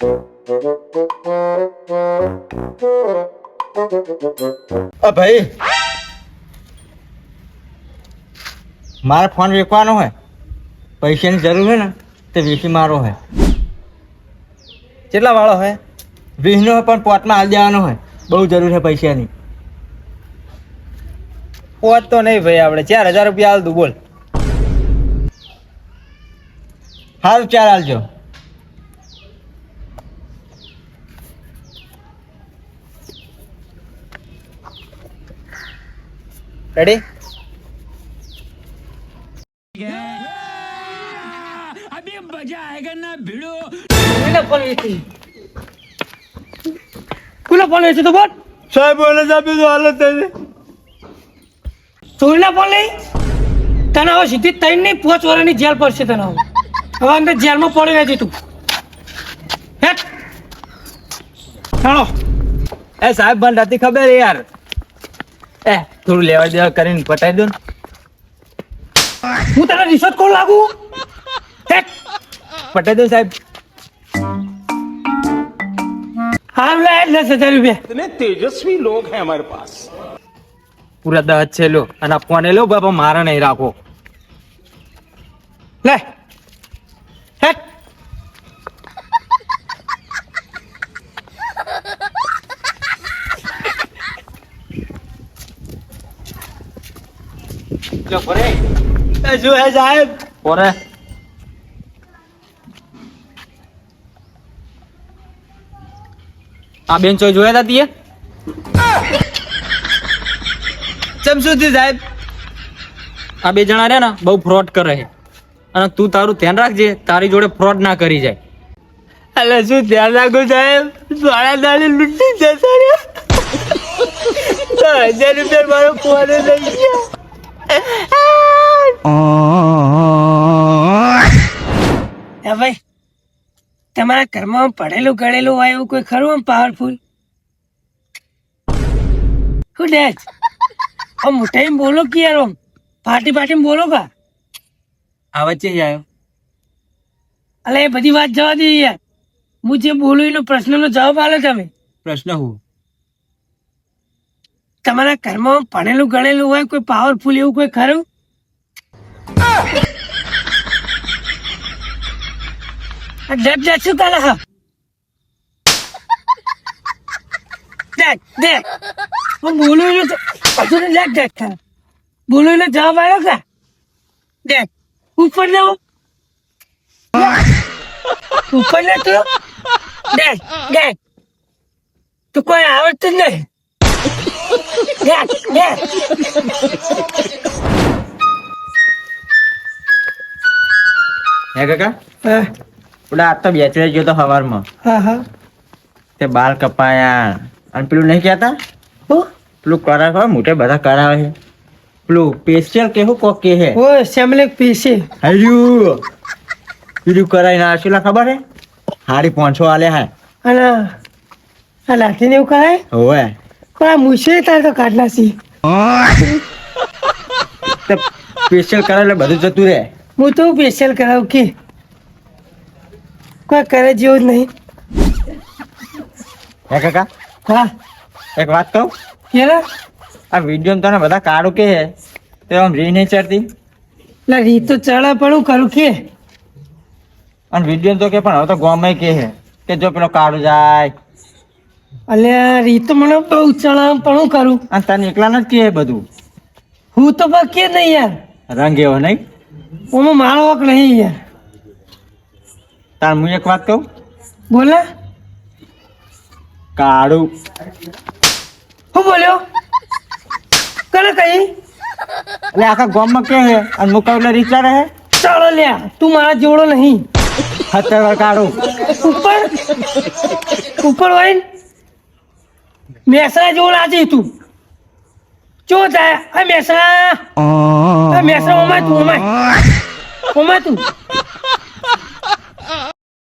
અ ભાઈ. મારે ફોન વેચવાનો હોય. પૈસાની જરૂર હોય ને તે વેચી મારો હોય. કેટલા વાળો હોય? વીસનો હોય પણ પોટમાં હાલ દેવાનો હોય. બહુ જરૂર છે પૈસાની. પોત તો નહીં ભાઈ આપણે. ચાર હજાર રૂપિયા હાલ દઉં બોલ. સારું ચાર હાલજો રેડી કોને ફોન વેચી કોને ફોન વેચી તો બોલ. સાહેબ બોલે આપી તો હાલત થઈ ચોરીના ફોન લઈ? તને હવે સીધી ત્રણ નહીં પાંચ વર્ષની જેલ પડશે તને હવે. હવે અંદર જેલમાં પડી રહેજે તું. હેટ ચાલો એ સાહેબ બંધ હતી ખબર યાર. એ. થોડું લેવા દેવા કરીને પટાઈ દો હું તને રિશ્વત કોણ લાગુ? પટાઈ દો સાહેબ. હા દસ હજાર રૂપિયા. તેજસ્વી લોક હે અમારે પાસ પૂરા દસ છે લો. અને ફોને લો બાપા મારા નહીં રાખો. લે. એ શું હે સાહેબ પોરે આ બેન ચોઈ જોયા હતા તીએ? ચમ થયું સાહેબ? આ બે જણા રહ્યા ને બહુ ફ્રોડ કરે છે. અને તું તારું ધ્યાન રાખજે તારી જોડે ફ્રોડ ના કરી જાય. એટલે શું ધ્યાન રાખું સાહેબ? સોળા દાડી લૂંટી જશે હજાર રૂપિયા મારો ફોન લઈ ગયા ભાઈ તમારા ઘરમાં પડેલું ગળેલું હોય એવું કોઈ ખરું આમ પાવરફુલ શું ડેચ આમ મોટાઈ બોલો કે યાર આમ? પાર્ટી પાર્ટી બોલો કા? આ વચ્ચે જ આવ્યો. અલે એ બધી વાત જવા દે યાર. હું જે બોલું એનો પ્રશ્નનો જવાબ આલો તમે. પ્રશ્ન હું? તમારા ઘરમાં ભણેલું ગણેલું હોય, કોઈ પાવરફુલ એવું કોઈ ખરું? ડર ડર શું કરે હા? હું બોલું તો હજુ ને દેખ દેખ ખરા બોલું ને જવાબ આવ્યો કે? દેખ ઉપર લેવો ઉપર લે તું? દેખ દેખ તું કોઈ આવડતું જ નહીં. હે કાકા? પેલા આ તો બેચરે ગયો તો સવારમાં હા હા. તે બાલ કપાયા. અને પેલું નહીં કહેતા? પેલું કરાવે મોટે બધા કરાવે છે. પેલું પેશિયલ કેવું કોક કે હે ઓય સેમલેક પીસે હજુ પેલું કરાવીને આશુલા ખબર હે હારી પાંચસો આલે હે. અને આ લાઠીને એવું કરાય? હોવે. પણ આ મુશે તાર તો કાઢલા સી સ્પેશિયલ કરાવે બધું જતું રહે. હું તો સ્પેશિયલ કરાવું કે. કોઈ કરે જેવું જ નહીં. હે કાકા? હા. એક વાત કહું? કે આ વીડિયો તને બધા કાઢું કે હે તો આમ રી નહીં ચડતી? એટલે રીત તો ચડે પણ હું કરું કે? અને વીડિયો તો કે પણ હવે તો ગોમે કે હે કે જો પેલો કાળું જાય અલ્યા રીત મને બહુ ચણા પણ હું કરું. અને તને એકલા જ કે બધું. હું તો પણ કે નહીં યાર. રંગ એવો નહીં? ઓમાં મારો હક નહીં યાર. તાર હું એક વાત કહું? બોલે. કાળું. હું બોલ્યો? કને કહી? એટલે આખા ગામમાં કે હે? અને મુકાબલા રીચા રહે? ચાલો લ્યા તું મારા જોડો નહીં. હત્તર કાળું. ઉપર? ઉપર હોય મેસરા જેવો લાગે તું. ચો થાય? મેસરા. મેસરા ઓમાય તું ઓમાય ઓમાય તું.